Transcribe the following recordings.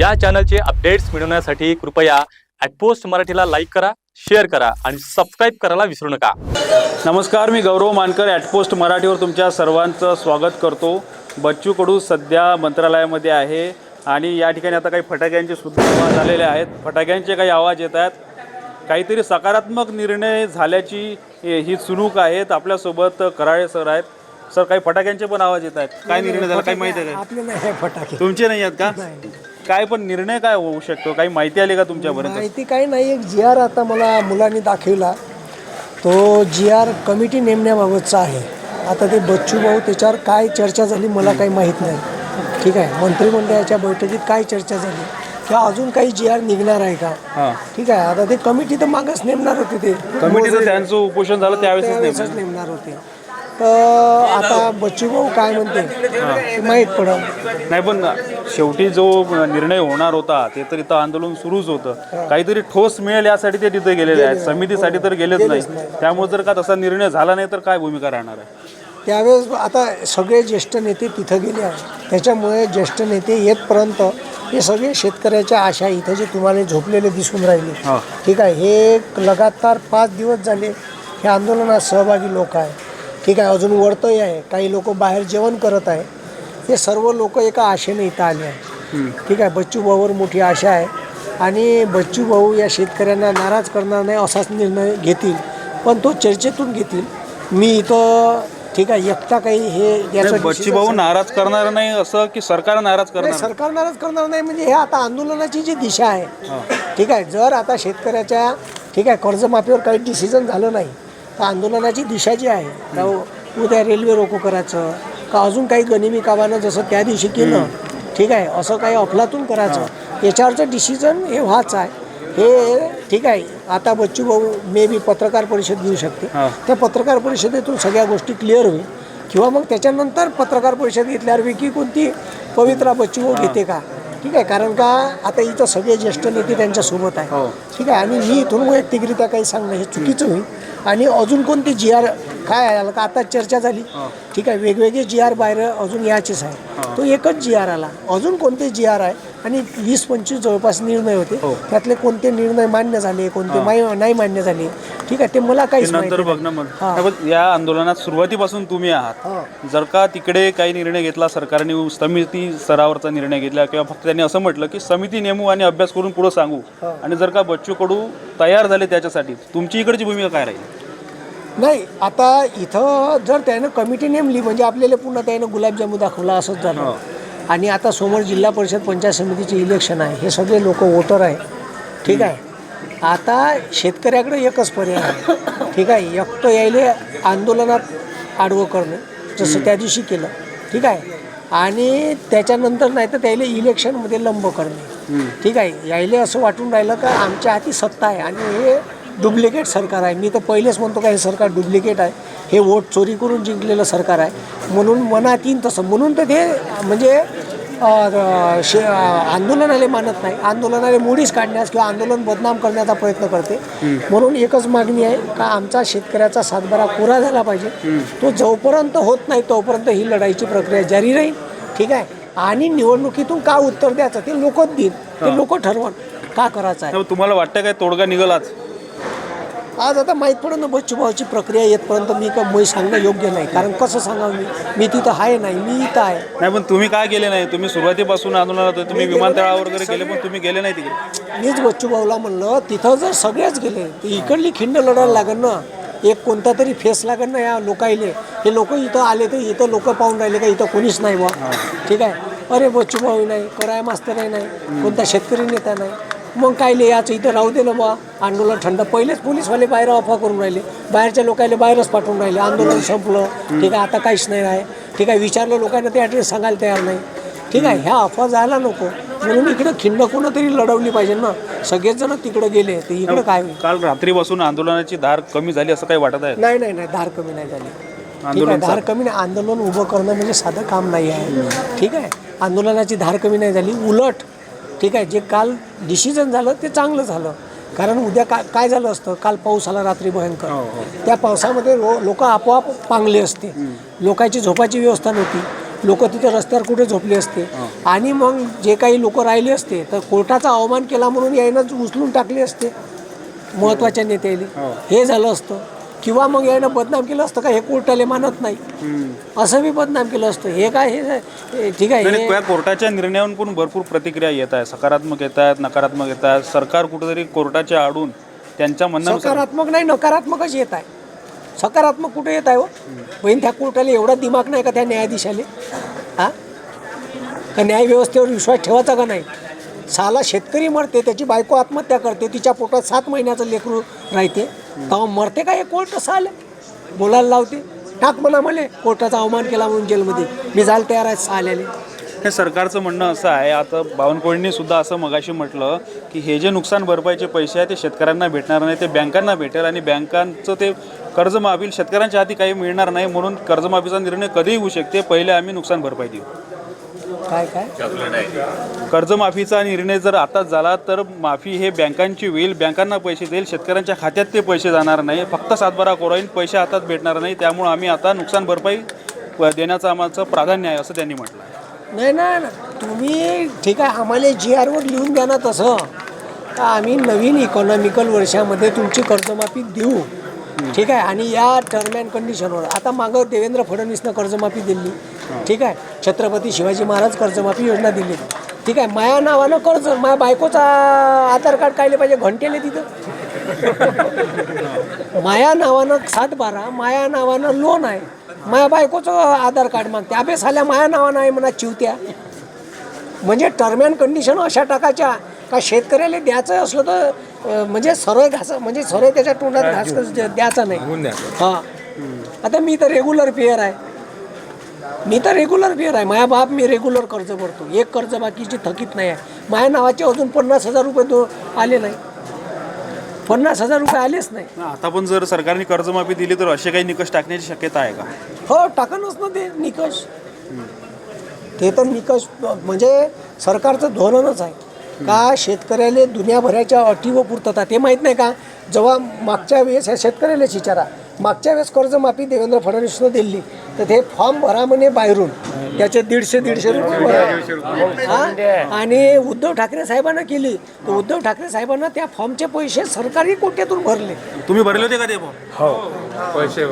या चॅनलचे अपडेट्स मिळवण्यासाठी कृपया ॲटपोस्ट मराठीला लाईक करा शेअर करा आणि सबस्क्राईब करायला विसरू नका. नमस्कार मी गौरव मानकर ॲटपोस्ट मराठीवर तुमच्या सर्वांचं स्वागत करतो. बच्चू कडू सध्या मंत्रालयामध्ये आहे आणि या ठिकाणी आता काही फटाक्यांचे सुद्धा आवाज आलेले आहेत. फटाक्यांचे काही आवाज येत आहेत. काहीतरी सकारात्मक निर्णय झाल्याची ही सुनूक आहेत. आपल्यासोबत कराळे सर आहेत. सर काही फटाक्यांचे पण आवाज येत आहेत. काय निर्णय झाला? काही माहिती आहे का? आपले नाही आहे फटाके. तुमचे नाही आहेत का? काय पण निर्णय काय होऊ शकतो? काही माहिती आली का तुमच्यापर्यंत? माहिती काही नाही. एक जी आर आता मला मुलांनी दाखविला. तो जी आर कमिटी नेमण्याबाबतचा आहे. आता ते बच्चू भाऊ त्याच्यावर काय चर्चा झाली मला काही माहीत नाही. ठीक आहे? मंत्रिमंडळाच्या बैठकीत काय चर्चा झाली? किंवा अजून काही जी आर निघणार आहे का? हां. ठीक आहे? आता ते कमिटी तर मागच नेमणार होते ते. कमिटीचं त्यांचं उपोषण झालं त्यावेळेस त्यावेळेसच नेमणार होते. तर आता बच्चू भाऊ काय म्हणते? ते माहीत पडलं. नाही पण शेवटी जो निर्णय होणार होता ते तर इथं आंदोलन सुरूच होतं. काहीतरी ठोस मिळेल यासाठी ते तिथे गेलेले आहेत. समितीसाठी तर गेलेच नाही. त्यामुळे जर का तसा निर्णय झाला नाही तर काय भूमिका राहणार आहे? त्यावेळेस आता सगळे ज्येष्ठ नेते तिथं गेले आहेत. त्याच्यामुळे ज्येष्ठ नेते येतपर्यंत हे सगळे शेतकऱ्याच्या आशा इथं जे तुम्हाला झोपलेले दिसून राहिले हा. ठीक आहे. हे लगातार पाच दिवस झाले हे आंदोलनात सहभागी लोक आहे ठीक आहे अजून वरतही आहे. काही लोक बाहेर जेवण करत आहे. हे सर्व लोक एका आशेने इथं आले आहे ठीक आहे बच्चू भाऊवर मोठी आशा आहे. आणि बच्चू भाऊ या शेतकऱ्यांना नाराज करणार नाही असाच निर्णय घेतील. पण तो चर्चेतून घेतील. मी इथं ठीक आहे एकटा काही हे बच्ची भाऊ नाराज करणार नाही असं की सरकार नाराज करणार? सरकार नाराज करणार नाही म्हणजे हे आता आंदोलनाची जी दिशा आहे. ठीक आहे जर आता शेतकऱ्याच्या ठीक आहे कर्जमाफीवर काही डिसिजन झालं नाही तर आंदोलनाची दिशा जी आहे उद्या रेल्वे रोको करायचं का अजून काही गनिमी कामानं जसं त्या दिवशी केलं ठीक आहे असं काही अफलातून करायचं याच्यावरचं डिसिजन हे व्हाच आहे. हे ठीक आहे आता बच्चू भाऊ मे बी पत्रकार परिषद घेऊ शकते. हा. त्या पत्रकार परिषदेतून सगळ्या गोष्टी क्लिअर होईल. किंवा मग त्याच्यानंतर पत्रकार परिषद घेतल्यावर वेगळी कोणती पवित्रा बच्चू भाऊ घेते का? ठीक आहे कारण का आता इथं सगळे ज्येष्ठ नेते त्यांच्यासोबत हो. आहे ठीक आहे आणि मी इथून वैयक्तिकरित्या काही सांगणं हे चुकीचं होईल. आणि अजून कोणती जी आर काय आहे? का आता चर्चा झाली. ठीक आहे वेगवेगळे जी आर बाहेर अजून याचेच आहे. तो एकच जी आर आला. अजून कोणते जी आर आहे? आणि वीस पंचवीस जवळपास निर्णय होते. त्यातले कोणते निर्णय मान्य झाले कोणते नाही मान्य झाले ठीक आहे ते मला काहीच नंतर माहिती बघ ना मग. हा. या आंदोलनात सुरुवातीपासून तुम्ही आहात. हा. जर का तिकडे काही निर्णय घेतला सरकारने समिती स्तरावरचा निर्णय घेतला किंवा फक्त त्यांनी असं म्हटलं की समिती नेमू आणि अभ्यास करून पुढे सांगू. आणि जर का बच्चू कडू तयार झाले त्याच्यासाठी तुमची इकडची भूमिका काय राहील? नाही आता इथं जर त्यानं कमिटी नेमली म्हणजे आपल्याला पुन्हा त्यानं गुलाबजामू दाखवला असंच झालं. आणि आता समोर जिल्हा परिषद पंचायत समितीचे इलेक्शन आहे. हे सगळे लोक वोटर आहे. ठीक आहे? आता शेतकऱ्याकडे एकच पर्याय आहे. ठीक आहे? एकटं यायले आंदोलनात आडवं करणं जसं त्या दिवशी केलं. ठीक आहे? आणि त्याच्यानंतर नाही तर त्याला इलेक्शनमध्ये लंब करणे. ठीक आहे? यायले असं वाटून राहिलं का आमच्या हाती सत्ता आहे आणि हे डुप्लिकेट सरकार आहे. मी तर पहिलेच म्हणतो का हे सरकार डुप्लिकेट आहे. हे वोट चोरी करून जिंकलेलं सरकार आहे. म्हणून मनात येईन तसं. म्हणून तर ते म्हणजे शे आंदोलनाला मानत नाही. आंदोलनाला मोडीच काढण्यास किंवा आंदोलन बदनाम करण्याचा प्रयत्न करते. म्हणून एकच मागणी आहे का आमचा शेतकऱ्याचा सातबारा पुरा झाला पाहिजे. तो जोपर्यंत होत नाही तोपर्यंत ही लढाईची प्रक्रिया जारी राहील. ठीक आहे? आणि निवडणुकीतून का उत्तर द्यायचं? ते लोकच देईल. ते लोक ठरवण. का करायचं आहे? तुमला वाटतं काय तोडगा निघाल आज आता माहीत पडून बच्चू भाऊची प्रक्रिया येतपर्यंत मी का मी सांगणं योग्य नाही. कारण कसं सांगावं मी? मी तिथं आहे नाही मी इथं आहे. नाही पण तुम्ही काय गेले नाही? तुम्ही सुरुवातीपासून आंदोलनात होते तुम्ही विमानतळावर वगैरे गेले पण तुम्ही गेले नाही तिकडे. मीच बच्चू भाऊला म्हणलं तिथं जर सगळेच गेले तर इकडली खिंड लढायला लागेल ना. एक कोणता तरी फेस लागेल ना या लोकायले. हे लोक इथं आले तर इथं लोक पाहून राहिले का इथं कोणीच नाही बा ठीक आहे? अरे बच्चू भाऊ नाही कराय मास्तर नाही. कोणता शेतकरी नेता नाही. मग काय ले याचं इथं राहू दिलं बा. आंदोलन थंड पहिलेच पोलीसवाले बाहेर अफवा करून राहिले. बाहेरच्या लोकांना बाहेरच पाठवून राहिले. आंदोलन संपलं. ठीक आहे आता काहीच नाही आहे. ठीक आहे विचारलं लोकांना ते ॲड्रेस सांगायला तयार नाही. ठीक आहे ह्या अफवा जायला नको. म्हणून इकडं खिंड कोणं तरी लढवली पाहिजे ना. सगळेच जण तिकडं गेले. तर इकडं काय? होईल काल रात्रीपासून आंदोलनाची धार कमी झाली असं काही वाटत आहे? नाही नाही नाही. धार कमी नाही झाली. ठीक आहे आंदोलन धार कमी नाही. आंदोलन उभं करणं म्हणजे साधं काम नाही आहे. ठीक आहे? आंदोलनाची धार कमी नाही झाली. उलट ठीक आहे जे काल डिसिजन झालं ते चांगलं झालं. कारण उद्या काय काय झालं असतं? काल पाऊस आला रात्री भयंकर. त्या पावसामध्ये लो लोक आपोआप पांगले असते. लोकांची झोपाची व्यवस्था नव्हती. लोक तिथे रस्त्यावर कुठे झोपले असते? आणि मग जे काही लोक राहिले असते तर कोर्टाचा अवमान केला म्हणून यायनं उचलून टाकले असते. महत्त्वाच्या नेत्याने. हे झालं असतं. किंवा मग यायनं बदनाम केलं असतं का हे कोर्टाले मानत नाही. असं बी बदनाम केलं असतं. हे काय हे ठीक आहे या कोर्टाच्या निर्णयावरून पण भरपूर प्रतिक्रिया येत आहेत. सकारात्मक येत आहेत नकारात्मक येत आहेत. सरकार कुठेतरी कोर्टाच्या आडून त्यांच्या म्हणण्यानुसार सकारात्मक नाही नकारात्मकच येत आहे. सकारात्मक कुठे येत आहे हो? बहीण त्या कोर्टाला एवढा दिमाग नाही का त्या न्यायाधीशाले? हा? का न्याय व्यवस्थेवर विश्वास ठेवायचा का नाही? साला शेतकरी मरते त्याची बायको आत्महत्या करते तिच्या पोटात सात महिन्याचं लेकरू राहते. तेव्हा मरते का हे कोर्ट? कसं आलं बोलायला लावते. टाक म्हणा मले. कोर्टाचा अवमान केला म्हणून जेलमध्ये. मी जायला तयार आहे सहा आल्याने हे सरकारचं म्हणणं असं आहे आता बावनकुळेंनी सुद्धा असं मगाशी म्हटलं की हे जे नुकसान भरपाईचे पैसे आहे ते शेतकऱ्यांना भेटणार नाही ते बँकांना भेटेल आणि बँकांचं ते कर्जमाफी शेतकऱ्यांच्या हाती काही मिळणार नाही म्हणून कर्जमाफीचा निर्णय कधीही होऊ शकते. पहिले आम्ही नुकसान भरपाई देऊ. काय काय? कर्जमाफीचा निर्णय जर आताच झाला तर माफी हे बँकांची होईल. बँकांना पैसे देईल शेतकऱ्यांच्या खात्यात ते पैसे जाणार नाही. फक्त सातबारा कोराईन पैसे हातात भेटणार नाही. त्यामुळे आम्ही आता नुकसान भरपाई देण्याचं आमचं प्राधान्य आहे असं त्यांनी म्हटलं नाही ना. तुम्ही ठीक आहे आम्हाला जी आरवर लिहून द्या ना तसं. का आम्ही नवीन इकॉनॉमिकल वर्षामध्ये तुमची कर्जमाफी देऊ. ठीक आहे आणि या टर्म अँड कंडिशनवर आता मागं देवेंद्र फडणवीसनं कर्जमाफी दिली. ठीक आहे? छत्रपती शिवाजी महाराज कर्जमाफी योजना दिली. ठीक आहे? माया नावानं कर्ज माया बायकोचा आधार कार्ड काढले पाहिजे घंटेले तिथं. माया नावानं सात बारा माया नावानं लोन आहे. माया बायकोचं आधार कार्ड मागते. अभ्यास आल्या माया नावानं आहे म्हणा चिवत्या. म्हणजे टर्म अँड कंडिशन अशा टाकायच्या का शेतकऱ्याला द्यायचं असलं तर म्हणजे सरळ घास म्हणजे सरळ त्याच्या तोंडात घास द्यायचा नाही. हां. आता मी तर रेग्युलर पेअर आहे. मी तर रेग्युलर पेअर आहे. माझ्या बाप मी रेग्युलर कर्ज भरतो. एक कर्ज बाकीची थकीत नाही आहे. माझ्या नावाचे अजून पन्नास हजार रुपये दो आले नाही. पन्नास हजार रुपये आलेच नाही. आता पण जर सरकारने कर्जमाफी दिली तर असे काही निकष टाकण्याची शक्यता आहे का? हो टाकानच ना ते निकष. ते तर निकष म्हणजे सरकारचं धोरणच आहे. का शेतकऱ्याला दुनियाभराच्या अटी व पूर्तता? ते माहीत नाही का? जेव्हा मागच्या वेळेस ह्या शेतकऱ्यालाच विचारा. मागच्या वेळेस कर्जमाफी देवेंद्र फडणवीसनं दिली. तर ते फॉर्म भरा म्हणे बाहेरून. त्याचे दीडशे दीडशे रुपये. हा? आणि उद्धव ठाकरे साहेबांना केली. तर उद्धव ठाकरे साहेबांना त्या फॉर्मचे पैसे सरकारी कोट्यातून भरले. तुम्ही भरले होते का ते? हो. पैसे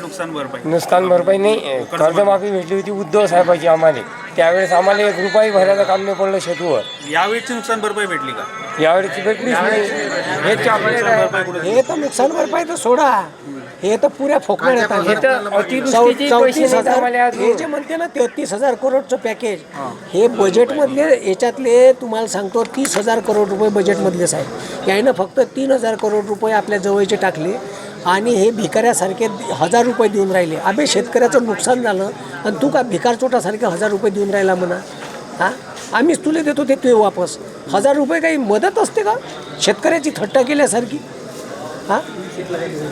नुकसान भरपाई? नुकसान भरपाई नाही. कर्जमाफी. भेटली होती उद्धव साहेबाची आम्हाला. त्यावेळेस आम्हाला एक रुपयाही भरायचं काम नाही पडलं शेतूवर. यावेळीची नुकसान भरपाई भेटली का? यावेळेची भेटलीच नाही. हे चॉकलेट आहे. हे तर नुकसान भरपाई तर सोडा. हे तर पुऱ्या हे चौ- पैसे चौतीस हजार हे. जे म्हणते ना तेहतीस हजार करोडचं पॅकेज हे. बजेटमधले याच्यातले तुम्हाला सांगतो तीस हजार करोड रुपये बजेटमधलेच आहे यानं फक्त तीन हजार करोड रुपये आपल्या जवळचे टाकले आणि हे भिकाऱ्यासारखे हजार रुपये देऊन राहिले. अबे शेतकऱ्याचं नुकसान झालं आणि तू का भिकार चोटासारखे हजार रुपये देऊन राहिला म्हणा? हां? आम्हीच तुला देतो ते तुझे वापस. हजार रुपये काही मदत असते का? शेतकऱ्याची थट्टा केल्यासारखी. हां?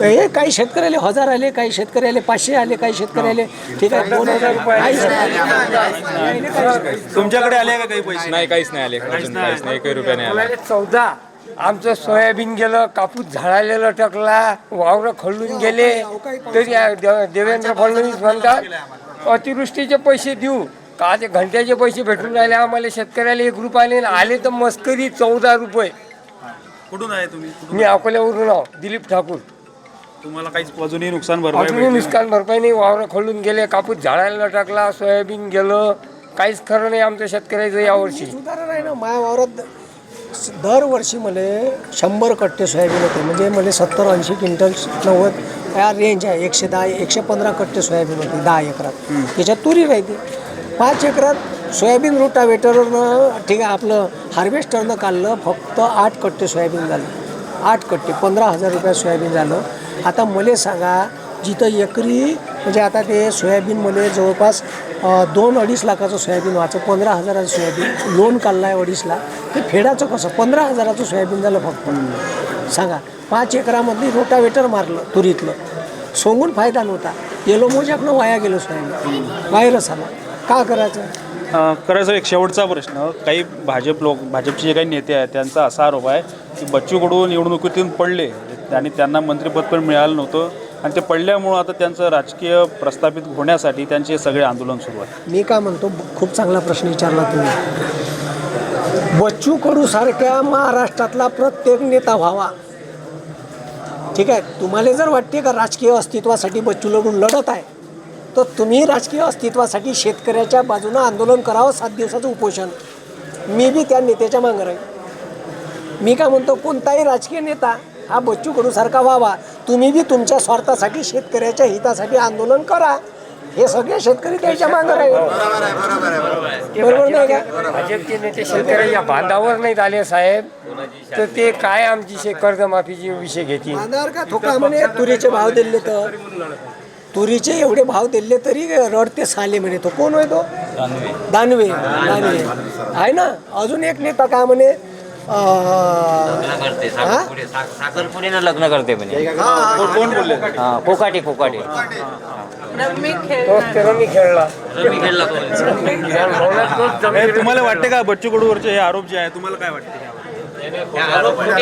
हे काही शेतकऱ्याले हजार आले काही शेतकऱ्याले पाचशे आले काही शेतकऱ्याले ठीक आहे दोन हजार रुपये तुमच्याकडे आले का काही पैसे? नाही काहीच नाही आले. काहीच नाही एकही रुपया नाही आला. चौदा. आमचं सोयाबीन गेलं कापूस झाडाले लटकला वावरं खळून गेले. तरी आ- दे- देवेंद्र फडणवीस म्हणतात अतिवृष्टीचे पैसे देऊ. का ते घंट्याचे पैसे भेटून राहिले? आम्हाला शेतकऱ्याला एक रुपया आले आले तर मस्करी चौदा रुपये. कुठून आहे तुम्ही? कुठून? मी अकोल्यावरून आहो दिलीप ठाकूर. तुम्हाला काहीच अजूनही नुकसान भरपाई अजूनही भेटली नुकसान भरपाई नाही. वावरं खळून गेले कापूस झाडाला लटकला सोयाबीन गेलं. काहीच खरं नाही आमच्या शेतकऱ्याचं यावर्षी. सुधारण आहे ना. माझ्या वावरात दरवर्षी मला शंभर कट्टे सोयाबीन होते. म्हणजे मला सत्तर ऐंशी क्विंटल नव्वद या रेंज आहे. एकशे दहा एकशे पंधरा कट्टे सोयाबीन होते दहा एकरात. त्याच्यात तुरी राहते पाच एकरात सोयाबीन रोटावेटरनं ठीक आहे आपलं हार्वेस्टरनं काढलं फक्त आठ कट्टे सोयाबीन झालं. आठ कट्टे पंधरा हजार रुपये सोयाबीन झालं. आता मला सांगा जिथं एकरी म्हणजे आता ते सोयाबीन मला जवळपास दोन अडीच लाखाचं सोयाबीन व्हायचं पंधरा हजाराचं सोयाबीन लोन काढलं आहे अडीच लाख ते फेडाचं कसं? पंधरा हजाराचं सोयाबीन झालं फक्त. सांगा पाच एकरामधली रोटावेटर मारलं तुरीतलं. सोंगून फायदा नव्हता. येलो मोजाकनं वाया गेलं सोयाबीन. वायरस आला. का करायचं? अं, करायचं एक शेवटचा प्रश्न. काही भाजप लोक भाजपचे जे काही नेते आहेत त्यांचा असा आरोप आहे की बच्चू कडू निवडणुकीतून पडले आणि त्यांना मंत्रिपद पण मिळालं नव्हतं आणि ते पडल्यामुळं आता त्यांचं राजकीय प्रस्थापित होण्यासाठी त्यांचे सगळे आंदोलन सुरू आहे. मी काय म्हणतो खूप चांगला प्रश्न विचारला तुम्ही. बच्चू कडू सारख्या महाराष्ट्रातला प्रत्येक नेता व्हावा. ठीक आहे? तुम्हाला जर वाटते का राजकीय अस्तित्वासाठी बच्चू कडू लढत आहे तर तुम्ही राजकीय अस्तित्वासाठी शेतकऱ्याच्या बाजूनं आंदोलन करावं सात दिवसाचं उपोषण. मी बी त्या नेत्याच्या मागं राहील मी काय म्हणतो कोणताही राजकीय नेता हा बच्चू कडू सारखा व्हावा. तुम्ही बी तुमच्या स्वार्थासाठी शेतकऱ्याच्या हितासाठी आंदोलन करा. हे सगळे शेतकरी त्याच्या मागं राहील बरोबर नाही का? भाजपचे नेते शेतकऱ्याच्या बांधावर नाहीत आले साहेब. तर ते काय आमची शे कर्जमाफीचे विषय घेतील? बांधावर का थोका म्हणे तुरीचे भाव दिले तर? तुरीचे एवढे भाव दिले तरी रडते साले म्हणे. तो कोण होय तो? दानवे. दानवे. आहे ना? अजून एक नेता काय म्हणे? साखरपुडीनं लग्न करते म्हणे. कोण बोलले? हा कोकाटे रमी खेळला. हे तुम्हाला वाटते का बच्चू कडूवरचे हे आरोप जे आहे तुम्हाला काय वाटते? आरोप आहेत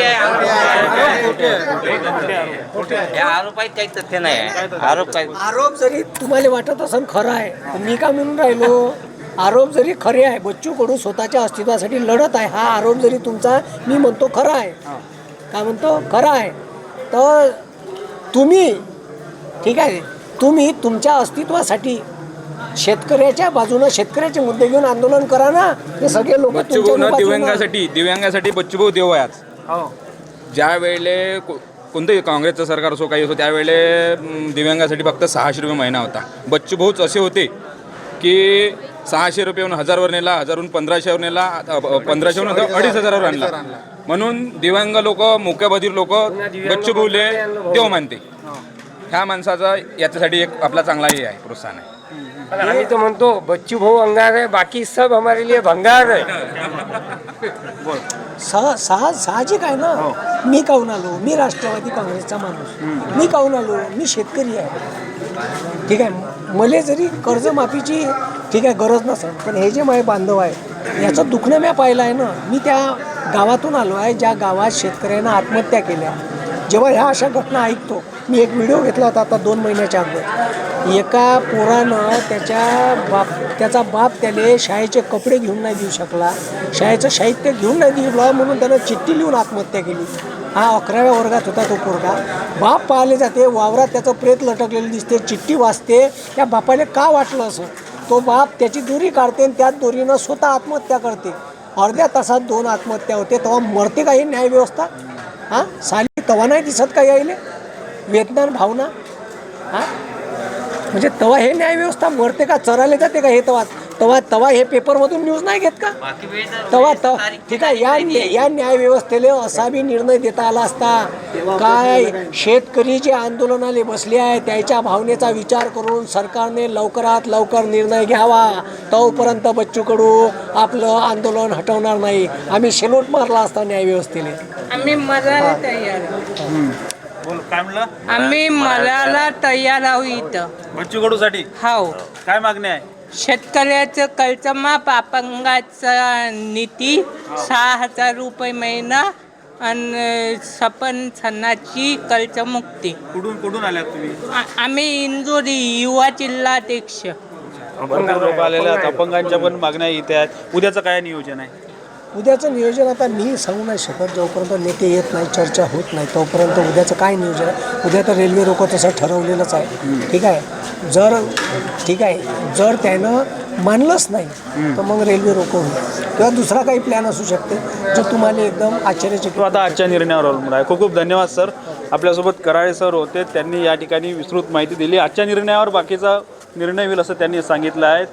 आरोप काही तथ्य नाही आरोप काय आरोप जरी तुम्हाला वाटत असेल खरं आहे मी का म्हणून राहिलो? आरोप जरी खरे आहे बच्चू कडू स्वतःच्या अस्तित्वासाठी लढत आहे हा आरोप जरी तुमचा मी म्हणतो खरा आहे. काय म्हणतो? खरा आहे. तर तुम्ही ठीक आहे तुम्ही तुमच्या अस्तित्वासाठी शेतकऱ्याच्या बाजूनं शेतकऱ्याचे मुद्दे घेऊन आंदोलन करा ना. हे सगळे लोक बच्चूभाऊ ना दिव्यांगासाठी दिव्यांगासाठी बच्चूभाऊ देव आहे आज ज्या वेळेले को- कोणतंही काँग्रेसचं सरकार असो काही असो त्यावेळेले म, दिव्यांगासाठी फक्त सहाशे रुपये महिना होता. बच्चूभाऊच असे होते की सहाशे रुपयेहून हजारवर नेला हजारहून पंधराशेवर नेला पंधराशेहून आता अडीच हजारावर आणला. म्हणून दिव्यांग लोक मोक्याबधीर लोक बच्चूभाऊले देव मानते. ह्या माणसाचा याच्यासाठी एक आपला चांगला हे आहे प्रोत्साहन आहे. आणि आम्ही तर म्हणतो बच्चू भाऊ अंगार आहे बाकी सब हमारे लिए भंगार आहे सह सहा साहजिक आहे ना? मी काहून आलो? मी राष्ट्रवादी काँग्रेसचा माणूस. मी काहून आलो? मी शेतकरी आहे. ठीक आहे. मले जरी कर्जमाफीची ठीक आहे गरज नसेल पण हे जे माझे बांधव आहे याचं दुखणं मी पाहिलं आहे ना? मी त्या गावातून आलो आहे ज्या गावात शेतकऱ्यांना आत्महत्या केल्या. जेव्हा ह्या अशा घटना ऐकतो मी एक व्हिडिओ घेतला होता आता दोन महिन्याच्या अगोदर. एका पोरानं त्याच्या बाप त्याचा बाप त्याले शाळेचे कपडे घेऊन नाही देऊ शकला. शाळेचं साहित्य घेऊन नाही दिलं म्हणून त्यानं चिठ्ठी लिहून आत्महत्या केली. हा अकराव्या वर्गात होता तो पोरगा. बाप पाहिले जाते वावरात त्याचं प्रेत लटकलेलं दिसते चिठ्ठी वाचते. त्या बापाने का वाटलं असं? तो बाप त्याची दोरी काढते आणि त्याच दोरीनं स्वतः आत्महत्या करते. अर्ध्या तासात दोन आत्महत्या होते तेव्हा मरते का ही न्यायव्यवस्था? हां? साली तवा नाही दिसत का यायले? वेदना भावना? हां? म्हणजे तवा हे न्यायव्यवस्था मरते का चरायला जाते का हे तवा तवा तवा हे पेपरमधून न्यूज नाही घेत का? बाकी वेळ तर तवा तव ठीक आहे या या न्यायव्यवस्थेला असा बी निर्णय देता आला असता. काय शेतकरी जे आंदोलनाले बसले आहे त्याच्या भावनेचा विचार करून सरकारने लवकरात लवकर निर्णय घ्यावा. तोपर्यंत बच्चू कडू आपलं आंदोलन हटवणार नाही. आम्ही शेलोट मारला असता न्यायव्यवस्थेने आम्ही मरायला तयार आहोत. बोल काय म्हणलं? आम्ही मरायला तयार आहोत इथं. बच्चू कडूसाठी हाव. काय मागणी आहे? शेतकऱ्याचं कर्जमाफ अपंगाचा नीती सहा हजार रुपये महिना आणि सपन सणाची कर्जमुक्ती कुठून कुठून आल्यात तुम्ही? आ- आम्ही इंदोरी युवा जिल्हाध्यक्ष. भरपूर लोक आलेले आहेत. अपंगांच्या पण मागण्या इथे आहेत. उद्याचं काय नियोजन आहे? उद्याचं नियोजन आता मी सांगू नाही शकत. जोपर्यंत नेते येत नाही चर्चा होत नाही तोपर्यंत उद्याचं काय नियोजन आहे? उद्या तर रेल्वे रोको तसं ठरवलेलंच आहे. ठीक आहे? जर ठीक आहे? जर त्यानं मानलंच नाही तर मग रेल्वे रोको. होईल किंवा दुसरा काही प्लॅन असू शकते जो तुम्हाला एकदम आश्चर्यचकित आता आजच्या निर्णयावर अवलंबून आहे. खूप खूप धन्यवाद सर. आपल्यासोबत कराळे सर होते. त्यांनी या ठिकाणी विस्तृत माहिती दिली. आजच्या निर्णयावर बाकीचा निर्णय होईल असं त्यांनी सांगितलं आहे.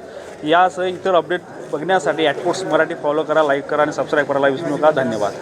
यासह इतर अपडेट बघण्यासाठी ॲटपोर्ट्स मराठी फॉलो करा लाईक करा आणि सबस्क्राईब करायला विसरू नका. धन्यवाद.